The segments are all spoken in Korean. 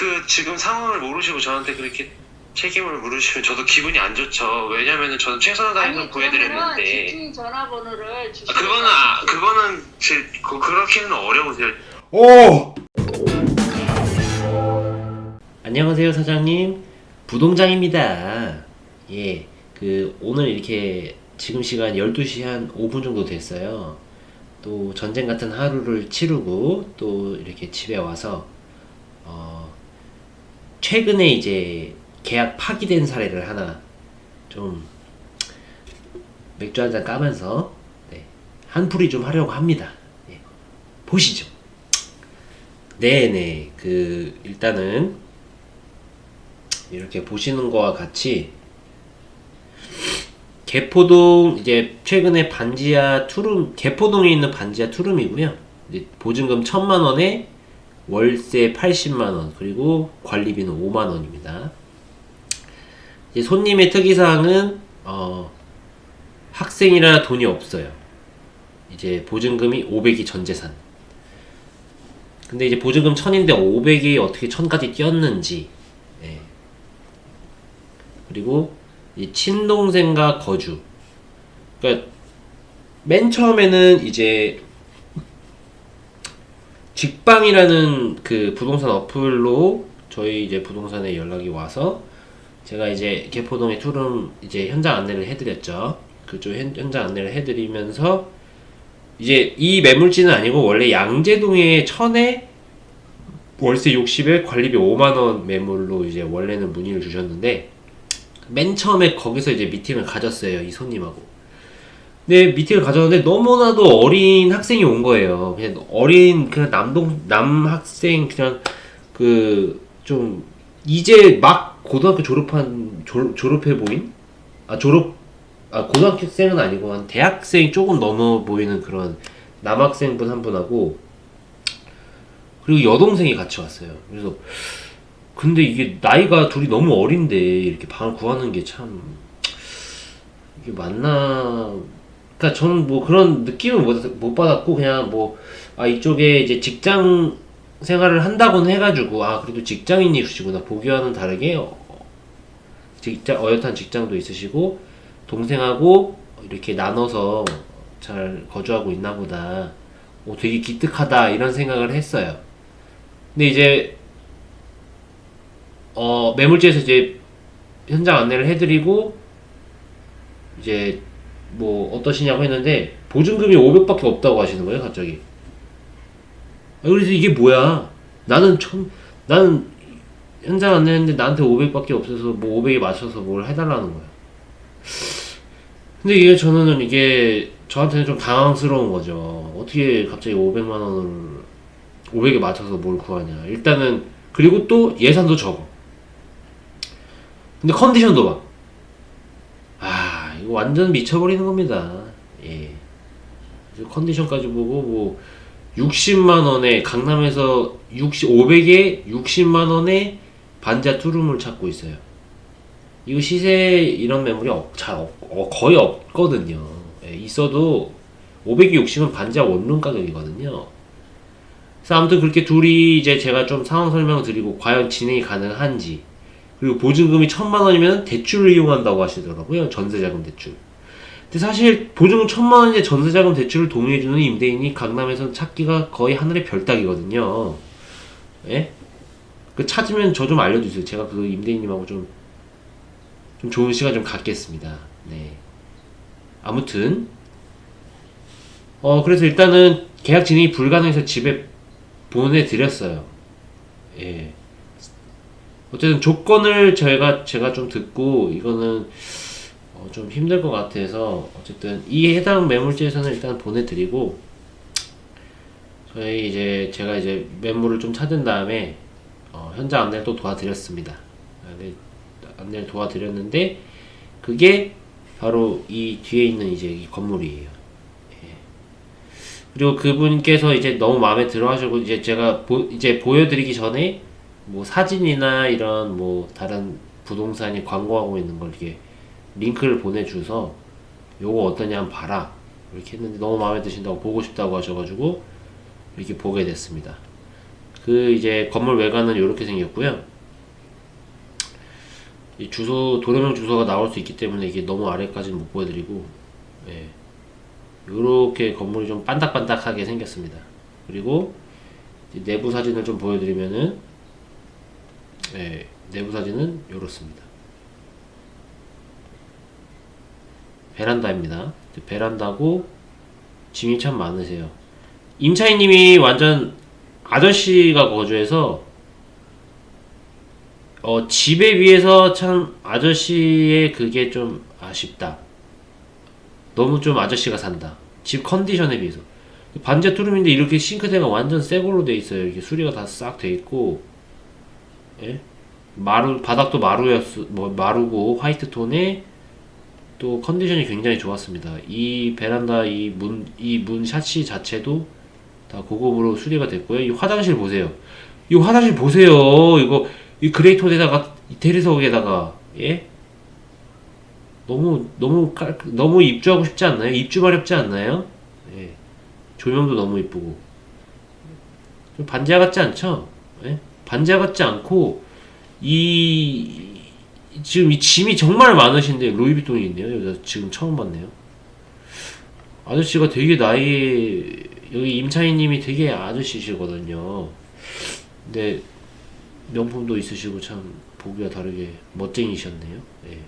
그 지금 상황을 모르시고 저한테 그렇게 책임을 물으시면 저도 기분이 안 좋죠. 왜냐면은 저는 최선을 다해서 구해드렸는데. 전화번호를 아, 그거는 아, 그거는 제 그, 그렇게는 어려우세요. 오! 안녕하세요 사장님 부동장입니다 예 그 오늘 이렇게 지금 시간 12시 한 5분 정도 됐어요 또 전쟁 같은 하루를 치르고 또 이렇게 집에 와서 어 최근에 이제 계약 파기된 사례를 하나 좀 맥주 한 잔 까면서 네, 한풀이 좀 하려고 합니다 예, 보시죠 네네 그 일단은 이렇게 보시는 거와 같이 개포동 이제 최근에 반지하 투룸 개포동에 있는 반지하 투룸이고요. 보증금 천만 원에 월세 80만 원 그리고 관리비는 5만 원입니다. 이제 손님의 특이사항은 어, 학생이라 돈이 없어요. 이제 보증금이 500이 전재산. 근데 이제 보증금 1000인데 500이 어떻게 1000까지 뛰었는지 예. 그리고 이 친동생과 거주 그러니까 맨 처음에는 이제 직방이라는 그 부동산 어플로 저희 이제 부동산에 연락이 와서 제가 이제 개포동의 투룸 이제 현장 안내를 해드렸죠. 그쪽 현, 현장 안내를 해드리면서 이제 이 매물지는 아니고 원래 양재동의 천에 월세 60에 관리비 5만 원 매물로 이제 원래는 문의를 주셨는데 맨 처음에 거기서 이제 미팅을 가졌어요 이 손님하고. 근데 미팅을 가졌는데 너무나도 어린 학생이 온 거예요. 그냥 어린 그 남동 남 학생 그냥 그 좀 이제 막 고등학교 졸업한 졸, 졸업해 보인 아 졸업 아 고등학생은 아니고 한 대학생 조금 넘어 보이는 그런 남학생분 한 분하고 그리고 여동생이 같이 왔어요. 그래서 근데 이게 나이가 둘이 너무 어린데 이렇게 방을 구하는 게 참 이게 맞나? 그러니까 저는 뭐 그런 느낌을 못, 못 받았고 그냥 뭐 아 이쪽에 이제 직장 생활을 한다고는 해가지고 아 그래도 직장인이시구나 보기와는 다르게 어, 직장 어엿한 직장도 있으시고 동생하고 이렇게 나눠서 잘 거주하고 있나 보다. 오, 되게 기특하다 이런 생각을 했어요. 근데 이제 어, 매물지에서 이제 현장 안내를 해드리고 이제 뭐 어떠시냐고 했는데 보증금이 500밖에 없다고 하시는 거예요 갑자기. 아, 그래서 이게 뭐야? 나는 처음 나는 현장 안내했는데 나한테 500밖에 없어서 뭐 500에 맞춰서 뭘 해달라는 거야. 근데 이게 저는 이게 저한테는 좀 당황스러운 거죠. 어떻게 갑자기 500만 원을 500에 맞춰서 뭘 구하냐. 일단은 그리고 또 예산도 적어. 근데 컨디션도 봐. 아, 이거 완전 미쳐버리는 겁니다. 예. 컨디션까지 보고 뭐 60만 원에 강남에서 60 500에 60만 원에 반자 투룸을 찾고 있어요. 이거 시세 이런 매물이 없, 잘 없, 어, 거의 없거든요. 예, 있어도 500에 60은 반자 원룸 가격이거든요. 그래서 아무튼 그렇게 둘이 이제 제가 좀 상황 설명을 드리고 과연 진행이 가능한지 그리고 보증금이 천만 원이면 대출을 이용한다고 하시더라고요. 전세자금 대출. 근데 사실 보증금 천만 원인데 전세자금 대출을 동의해주는 임대인이 강남에서 찾기가 거의 하늘의 별따기거든요. 예? 그 찾으면 저 좀 알려주세요. 제가 그 임대인님하고 좀, 좀 좋은 시간 좀 갖겠습니다. 네. 아무튼, 어, 그래서 일단은 계약 진행이 불가능해서 집에 보내드렸어요. 예. 어쨌든 조건을 저희가 제가 좀 듣고 이거는 어, 좀 힘들 것 같아서 어쨌든 이 해당 매물지에서는 일단 보내드리고 저희 이제 제가 이제 매물을 좀 찾은 다음에 어, 현장 안내를 또 도와드렸습니다. 안내, 안내를 도와드렸는데 그게 바로 이 뒤에 있는 이제 이 건물이에요. 예. 그리고 그분께서 이제 너무 마음에 들어 하시고 이제 제가 보, 이제 보여드리기 전에 뭐 사진이나 이런 뭐 다른 부동산이 광고하고 있는 걸 이렇게 링크를 보내줘서 요거 어떠냐 한번 봐라 이렇게 했는데 너무 마음에 드신다고 보고 싶다고 하셔가지고 이렇게 보게 됐습니다. 그 이제 건물 외관은 이렇게 생겼고요. 이 주소 도로명 주소가 나올 수 있기 때문에 이게 너무 아래까지는 못 보여드리고 예. 이렇게 건물이 좀 반딱반딱하게 생겼습니다. 그리고 내부 사진을 좀 보여드리면은 예, 내부 사진은 이렇습니다. 베란다입니다. 베란다고 짐이 참 많으세요. 임차인님이 완전 아저씨가 거주해서 어, 집에 비해서 참 아저씨의 그게 좀 아쉽다. 너무 좀 아저씨가 산다. 집 컨디션에 비해서. 반지하 투룸인데 이렇게 싱크대가 완전 새 걸로 돼 있어요. 이렇게 수리가 다 싹 돼 있고, 예? 마루, 바닥도 마루였, 뭐, 마루고, 화이트 톤에 또 컨디션이 굉장히 좋았습니다. 이 베란다 이 문, 이문 샤시 자체도 다 고급으로 수리가 됐고요. 이 화장실 보세요. 이 화장실 보세요. 이거, 이 그레이 톤에다가, 이태리석에다가, 예? 너무, 너무 깔, 너무 입주하고 싶지 않나요? 입주 마렵지 않나요? 예. 조명도 너무 이쁘고. 좀 반지하 같지 않죠? 예? 반지하 같지 않고, 이, 지금 이 짐이 정말 많으신데, 루이비통이 있네요. 여기서 지금 처음 봤네요. 아저씨가 되게 나이, 여기 임차인님이 되게 아저씨시거든요. 근데, 명품도 있으시고 참 보기와 다르게 멋쟁이셨네요. 예.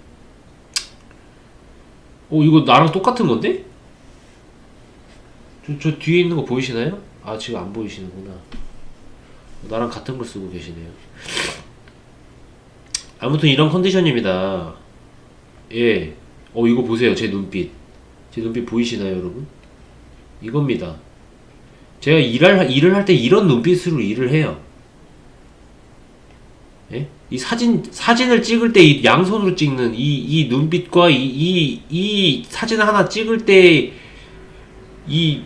오 이거 나랑 똑같은 건데? 저, 저 뒤에 있는 거 보이시나요? 아 지금 안 보이시는구나. 나랑 같은 걸 쓰고 계시네요. 아무튼 이런 컨디션입니다. 예. 어 이거 보세요. 제 눈빛. 제 눈빛 보이시나요, 여러분? 이겁니다. 제가 일할 일을 할 때 이런 눈빛으로 일을 해요. 예? 이 사진 사진을 찍을 때 이 양손으로 찍는 이 이 눈빛과 이 이 이 사진을 하나 찍을 때 이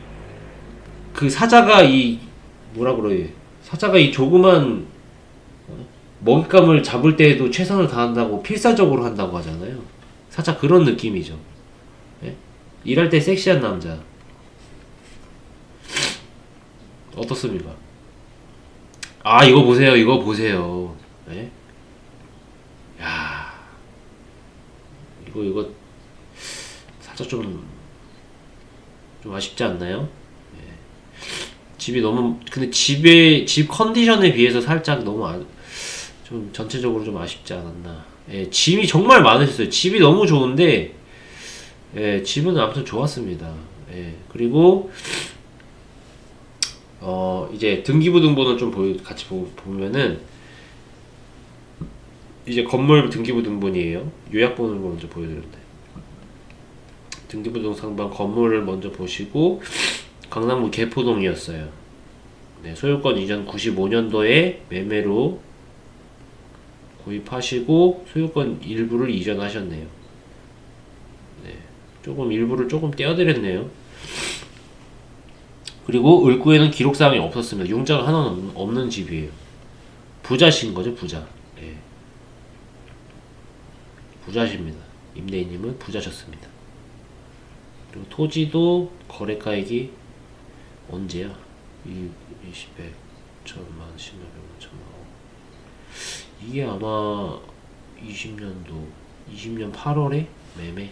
그 사자가 이 뭐라 그래요? 사자가 이 조그만 어? 먹잇감을 잡을 때에도 최선을 다한다고 필사적으로 한다고 하잖아요. 살짝 그런 느낌이죠. 예? 일할 때 섹시한 남자 어떻습니까? 아 이거 보세요, 이거 보세요. 예? 야, 이거 이거 살짝 좀 좀 아쉽지 않나요? 예. 집이 너무 근데 집에 집 컨디션에 비해서 살짝 너무 아, 좀 전체적으로 좀 아쉽지 않았나. 예, 짐이 정말 많으셨어요. 집이 너무 좋은데 예, 집은 아무튼 좋았습니다. 예, 그리고 어 이제 등기부 등본을 좀 보여 같이 보, 보면은 이제 건물 등기부 등본이에요. 요약본을 먼저 보여드렸는데 등기부 등상반 건물을 먼저 보시고 강남구 개포동이었어요. 네, 소유권 이전 95년도에 매매로 구입하시고 소유권 일부를 이전하셨네요. 네, 조금 일부를 조금 떼어드렸네요. 그리고 을구에는 기록사항이 없었습니다. 융자가 하나는 없는- 없는 집이에요. 부자신 거죠, 부자. 예. 부자십니다. 임대인님은 부자셨습니다. 그리고 토지도 거래가액이 언제야? 이 20, 100, 천만, 10만, 100만, 천만. 이게 아마 20년도 20년 8월에 매매.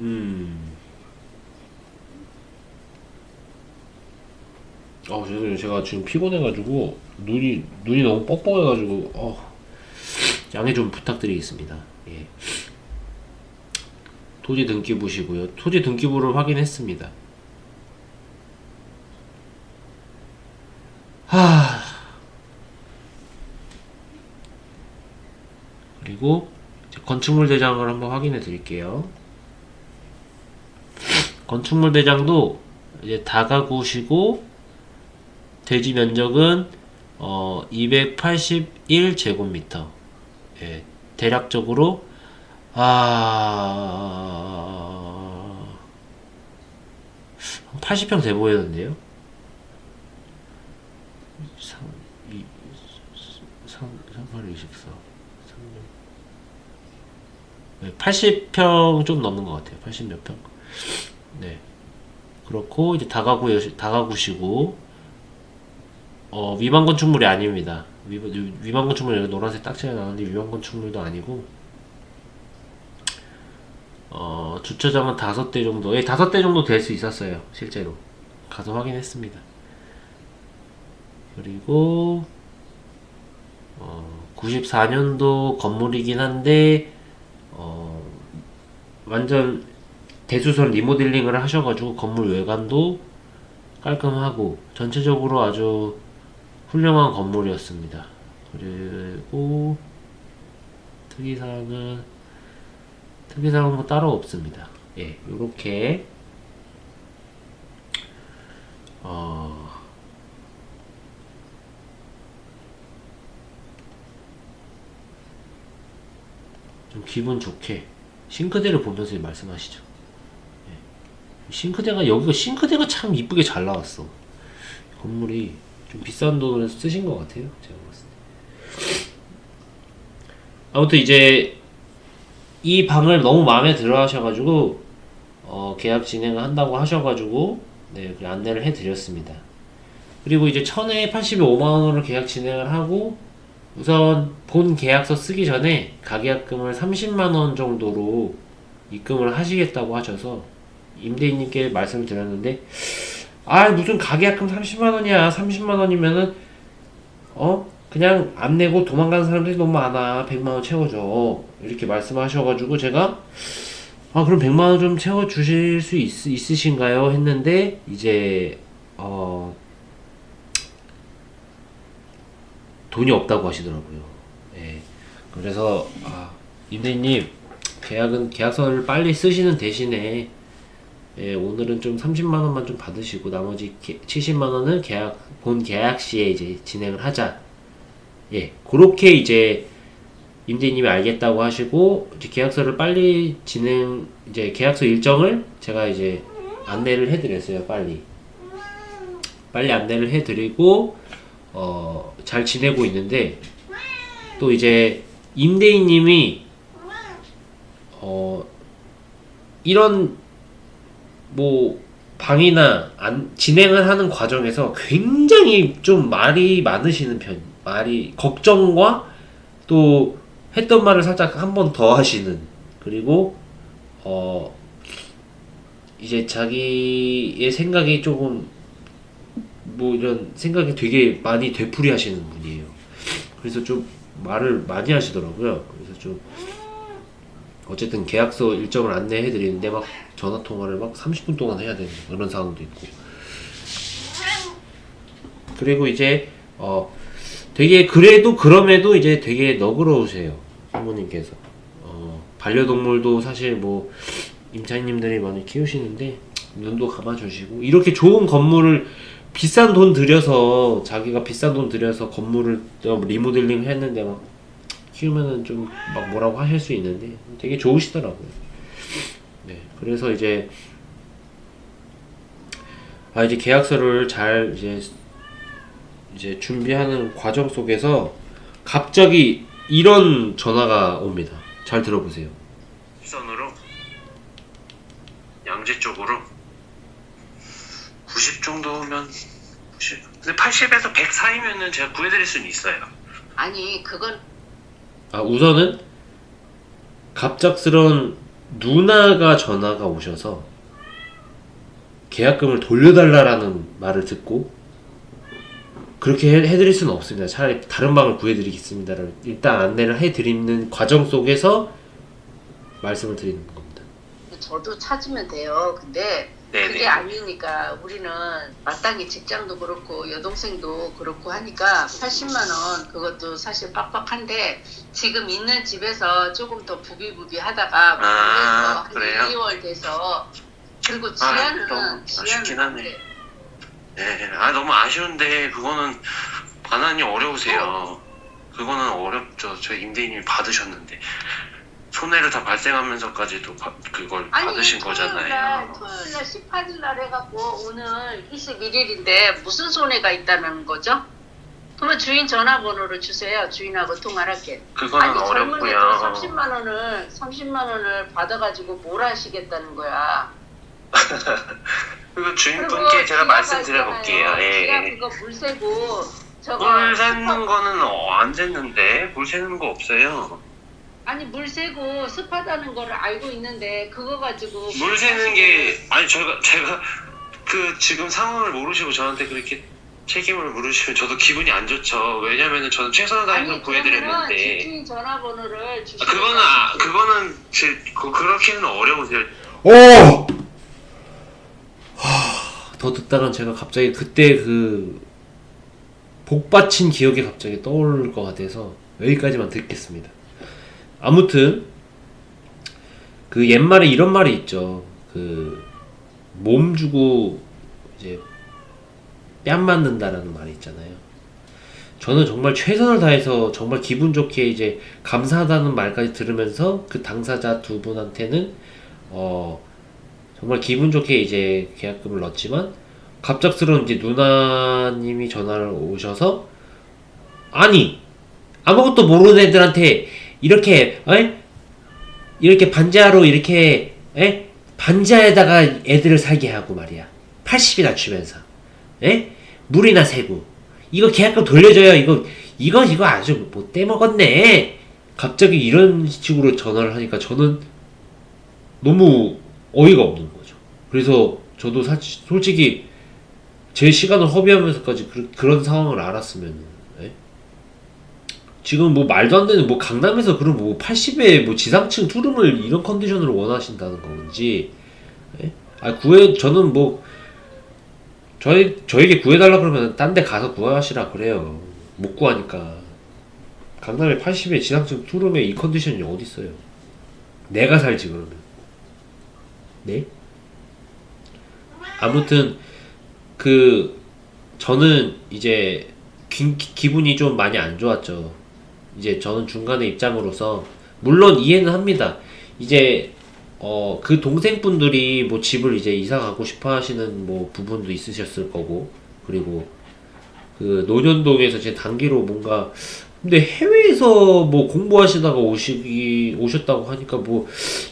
음. 아, 죄송해요. 제가 지금 피곤해가지고 눈이 눈이 너무 뻑뻑해가지고 어, 양해 좀 부탁드리겠습니다. 예. 토지 등기부시고요. 토지 등기부를 확인했습니다. 하. 그리고 건축물 대장을 한번 확인해 드릴게요. 건축물 대장도 이제 다가구시고 대지 면적은 어 281 제곱미터. 예, 대략적으로 아 80평 돼 보이는데요. 3 2 3 3 24 네, 80평 좀 넘는 것 같아요. 80 몇 평. 네. 그렇고 이제 다가구 다가구시고 어, 위반 건축물이 아닙니다. 위, 위반 건축물 노란색 딱지가 나오는데 위반 건축물도 아니고 어, 주차장은 다섯 대 정도, 예, 다섯 대 정도 될 수 있었어요. 실제로 가서 확인했습니다. 그리고 어, 94년도 건물이긴 한데 어, 완전 대수선 리모델링을 하셔가지고 건물 외관도 깔끔하고 전체적으로 아주 훌륭한 건물이었습니다. 그리고 특이사항은 특이사항은 뭐 따로 없습니다. 예, 요렇게 어, 좀 기분 좋게 싱크대를 보면서 말씀하시죠. 예. 싱크대가 여기가 싱크대가 참 이쁘게 잘 나왔어. 건물이 좀 비싼 돈을 쓰신 것 같아요. 제가 봤을 때. 아무튼 이제 이 방을 너무 마음에 들어 하셔가지고 어, 계약 진행을 한다고 하셔가지고 네, 그 안내를 해드렸습니다. 그리고 이제 천에 85만 원으로 계약 진행을 하고 우선 본 계약서 쓰기 전에 가계약금을 30만 원 정도로 입금을 하시겠다고 하셔서 임대인님께 말씀을 드렸는데 아 무슨 가계약금 30만 원이야. 30만 원이면은 어? 그냥 안 내고 도망가는 사람들이 너무 많아. 100만 원 채워줘. 이렇게 말씀하셔가지고 제가 아 그럼 100만 원 좀 채워 주실 수 있, 있으신가요? 했는데 이제 어 돈이 없다고 하시더라고요. 예. 그래서 아, 임대인님 계약은 계약서를 빨리 쓰시는 대신에 예, 오늘은 좀 30만 원만 좀 받으시고 나머지 게- 70만 원은 계약 본 계약 시에 이제 진행을 하자. 예, 그렇게 이제 임대인님이 알겠다고 하시고 이제 계약서를 빨리 진행 이제 계약서 일정을 제가 이제 안내를 해드렸어요. 빨리 빨리 안내를 해드리고 어, 잘 지내고 있는데 또 이제 임대인님이 어, 이런 뭐 방이나 안, 진행을 하는 과정에서 굉장히 좀 말이 많으시는 편, 말이 걱정과 또 했던 말을 살짝 한 번 더 하시는 그리고 어 이제 자기의 생각이 조금 뭐 이런 생각이 되게 많이 되풀이 하시는 분이에요. 그래서 좀 말을 많이 하시더라고요. 그래서 좀 어쨌든 계약서 일정을 안내해 드리는데 막 전화 통화를 막 30분 동안 해야 되는 그런 상황도 있고. 그리고 이제 어 되게 그래도 그럼에도 이제 되게 너그러우세요. 사모님께서. 어 반려동물도 사실 뭐 임차인님들이 많이 키우시는데 눈도 감아주시고 이렇게 좋은 건물을 비싼 돈 들여서 자기가 비싼 돈 들여서 건물을 또 리모델링 했는데 막 키우면은 좀 막 뭐라고 하실 수 있는데 되게 좋으시더라고요. 네, 그래서 이제 아 이제 계약서를 잘 이제 이제 준비하는 과정 속에서 갑자기 이런 전화가 옵니다. 잘 들어보세요. 선으로 양재 쪽으로 90 정도면 90. 근데 80에서 100 사이면은 제가 구해드릴 수는 있어요. 아니 그건 아 우선은 갑작스런 누나가 전화가 오셔서 계약금을 돌려달라라는 말을 듣고 그렇게 해, 해드릴 수는 없습니다. 차라리 다른 방을 구해드리겠습니다를 일단 안내를 해드리는 과정 속에서 말씀을 드리는 겁니다. 저도 찾으면 돼요. 근데 네네. 그게 아니니까 우리는 마땅히 직장도 그렇고 여동생도 그렇고 하니까 80만 원 그것도 사실 빡빡한데 지금 있는 집에서 조금 더 부비부비 하다가 아, 한 그래요? 2개월 돼서 그리고 아, 지하는 아쉽긴 지하는 하네. 네, 아 너무 아쉬운데 그거는 반환이 어려우세요. 그거는 어렵죠. 저희 임대인님이 받으셨는데 손해를 다 발생하면서까지도 바- 그걸 받으신 거잖아요. 토요일 날 18일 날 해갖고 오늘 21일인데 무슨 손해가 있다는 거죠? 그러면 주인 전화번호를 주세요. 주인하고 통화를 할게. 그거는 아니 어렵고요. 30만 원을 30만 원을 받아가지고 뭘 하시겠다는 거야? 그리고 그리고 주인분께 제가 말씀드려볼게요. 예. 지하 그거 물 새고 저거 물 스팟- 거는 어, 안 샜는데 물 새는 거 없어요. 아니 물 새고 습하다는 거를 알고 있는데 그거 가지고 물 새는 게 아니 제가 제가 그 지금 상황을 모르시고 저한테 그렇게 책임을 물으시면 저도 기분이 안 좋죠. 왜냐면은 저는 최선을 다해서 집주인 전화번호를 아, 주시면 그거는 아, 그거는 제 그, 그렇게는 어려우세요. 오! 하, 더 듣다간 제가 갑자기 그때 그 복받친 기억이 갑자기 떠오를 것 같아서 여기까지만 듣겠습니다. 아무튼 그 옛말에 이런 말이 있죠. 그 몸 주고 이제 뺨 맞는다라는 말이 있잖아요. 저는 정말 최선을 다해서 정말 기분 좋게 이제 감사하다는 말까지 들으면서 그 당사자 두 분한테는 어 정말 기분 좋게 이제 계약금을 넣었지만 갑작스러운 이제 누나님이 전화를 오셔서 아니 아무것도 모르는 애들한테 이렇게 에? 이렇게 반지하로 이렇게 에? 반지하에다가 애들을 살게 하고 말이야 80이나 주면서 에? 물이나 새고 이거 계약금 돌려줘요 이거 이거 이거 아주 못 떼먹었네 갑자기 이런 식으로 전화를 하니까 저는 너무 어이가 없는 거죠. 그래서 저도 사실 솔직히 제 시간을 허비하면서까지 그, 그런 상황을 알았으면 예? 지금 뭐 말도 안 되는 뭐 강남에서 그런 뭐 80에 뭐 지상층 투룸을 이런 컨디션으로 원하신다는 건지 예? 아 구해 저는 뭐 저희 저에게 구해달라 그러면 딴 데 가서 구하시라 그래요. 못 구하니까 강남에 80에 지상층 투룸에 이 컨디션이 어디 있어요? 내가 살지 그러면. 네? 아무튼 그 저는 이제 기, 기분이 좀 많이 안 좋았죠. 이제 저는 중간에 입장으로서 물론 이해는 합니다. 이제 어 그 동생분들이 뭐 집을 이제 이사 가고 싶어 하시는 뭐 부분도 있으셨을 거고 그리고 그 노년동에서 제 단기로 뭔가 근데 해외에서 뭐 공부하시다가 오시기 오셨다고 하니까 뭐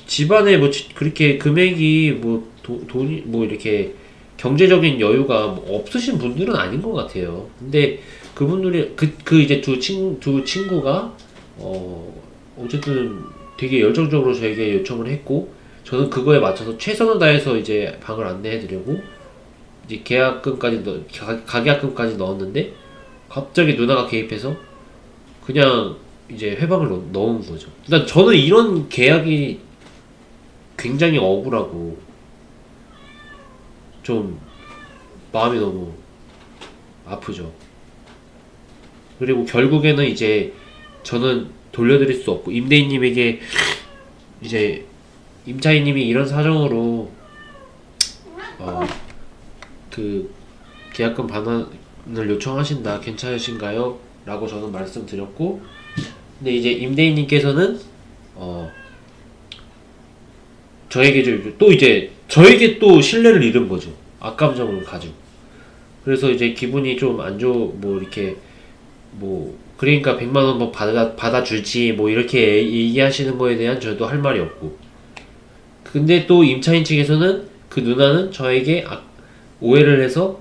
집안에 뭐 지- 그렇게 금액이 뭐 도- 돈이 뭐 이렇게 경제적인 여유가 뭐 없으신 분들은 아닌 것 같아요. 근데 그분들이 그, 그 이제 두 친, 두 친구가 어 어쨌든 되게 열정적으로 저에게 요청을 했고 저는 그거에 맞춰서 최선을 다해서 이제 방을 안내해드리고 이제 계약금까지 넣, 가, 가계약금까지 넣었는데 갑자기 누나가 개입해서 그냥 이제 회방을 넣, 넣은 거죠. 일단 저는 이런 계약이 굉장히 억울하고 좀 마음이 너무 아프죠. 그리고 결국에는 이제 저는 돌려드릴 수 없고 임대인님에게 이제 임차인님이 이런 사정으로 어 그 계약금 반환을 요청하신다 괜찮으신가요? 라고 저는 말씀드렸고 근데 이제 임대인님께서는 어 저에게 좀- 또 이제 저에게 또 신뢰를 잃은 거죠. 악감정을 가지고. 그래서 이제 기분이 좀 안 좋 뭐 이렇게 뭐 그러니까 100만 원 뭐 받아 받아줄지 뭐 이렇게 얘기하시는 거에 대한 저도 할 말이 없고. 근데 또 임차인 측에서는 그 누나는 저에게 아- 오해를 해서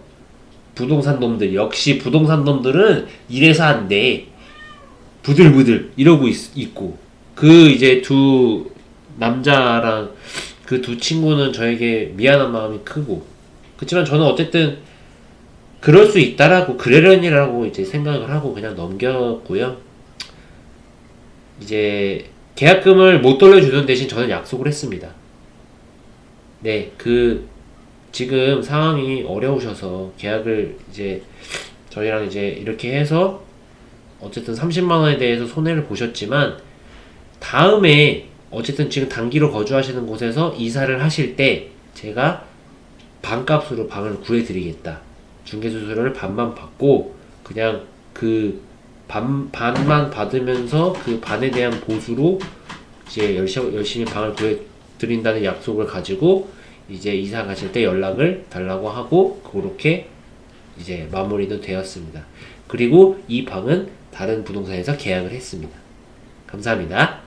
부동산 놈들 역시 부동산 놈들은 이래서 안 돼. 부들부들 이러고 있, 고. 그 이제 두 남자랑 그 두 친구는 저에게 미안한 마음이 크고 그렇지만 저는 어쨌든 그럴 수 있다라고 그러려니라고 이제 생각을 하고 그냥 넘겼고요. 이제 계약금을 못 돌려주는 대신 저는 약속을 했습니다. 네, 그 지금 상황이 어려우셔서 계약을 이제 저희랑 이제 이렇게 해서 어쨌든 30만 원에 대해서 손해를 보셨지만 다음에 어쨌든 지금 단기로 거주하시는 곳에서 이사를 하실 때 제가 반값으로 방을 구해드리겠다. 중개수수료를 반만 받고 그냥 그 반, 반만 받으면서 그 반에 대한 보수로 이제 열심히, 열심히 방을 구해드린다는 약속을 가지고 이제 이사 가실 때 연락을 달라고 하고 그렇게 이제 마무리도 되었습니다. 그리고 이 방은 다른 부동산에서 계약을 했습니다. 감사합니다.